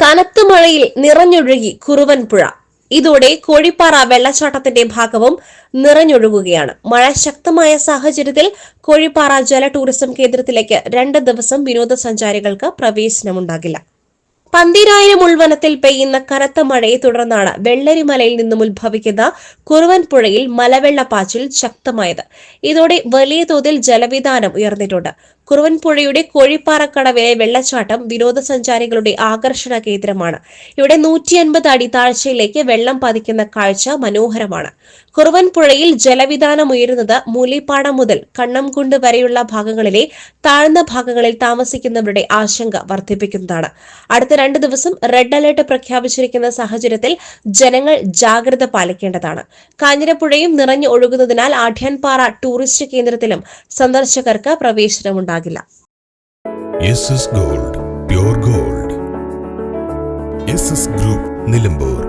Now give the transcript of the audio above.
പന്തിരാമലയിൽ നിറഞ്ഞൊഴുകി കുറുവൻ പുഴ. ഇതോടെ കോഴിപ്പാറ വെള്ളച്ചാട്ടത്തിന്റെ ഭാഗവും നിറഞ്ഞൊഴുകുകയാണ്. മഴ ശക്തമായ സാഹചര്യത്തിൽ കോഴിപ്പാറ ജല ടൂറിസം കേന്ദ്രത്തിലേക്ക് രണ്ട് ദിവസം വിനോദസഞ്ചാരികൾക്ക് പ്രവേശനമുണ്ടാകില്ല. പന്തിരായിരം ഉൾവനത്തിൽ പെയ്യുന്ന കനത്ത മഴയെ തുടർന്നാണ് വെള്ളരിമലയിൽ നിന്നും ഉത്ഭവിക്കുന്ന കുറുവൻ പുഴയിൽ മലവെള്ളപ്പാച്ചിൽ ശക്തമായത്. ഇതോടെ വലിയ തോതിൽ ജലവിധാനം ഉയർന്നിട്ടുണ്ട്. കുറുവൻ പുഴയുടെ കോഴിപ്പാറക്കടവിലെ വെള്ളച്ചാട്ടം വിനോദസഞ്ചാരികളുടെ ആകർഷണ കേന്ദ്രമാണ്. ഇവിടെ നൂറ്റി അൻപത് അടി താഴ്ചയിലേക്ക് വെള്ളം പതിക്കുന്ന കാഴ്ച മനോഹരമാണ്. കുറുവൻ പുഴയിൽ ജലവിധാനം ഉയരുന്നത് മൂലിപ്പാടം മുതൽ കണ്ണംകുണ്ട് വരെയുള്ള ഭാഗങ്ങളിലെ താഴ്ന്ന ഭാഗങ്ങളിൽ താമസിക്കുന്നവരുടെ ആശങ്ക വർദ്ധിപ്പിക്കുന്നതാണ്. അടുത്ത രണ്ട് ദിവസം റെഡ് അലർട്ട് പ്രഖ്യാപിച്ചിരിക്കുന്ന സാഹചര്യത്തിൽ ജനങ്ങൾ ജാഗ്രത പാലിക്കേണ്ടതാണ്. കാഞ്ഞിരപ്പുഴയും നിറഞ്ഞു ഒഴുകുന്നതിനാൽ ആഢ്യൻപാറ ടൂറിസ്റ്റ് കേന്ദ്രത്തിലും സന്ദർശകർക്ക് പ്രവേശനമുണ്ടാകില്ല. Gold gold group Nilambur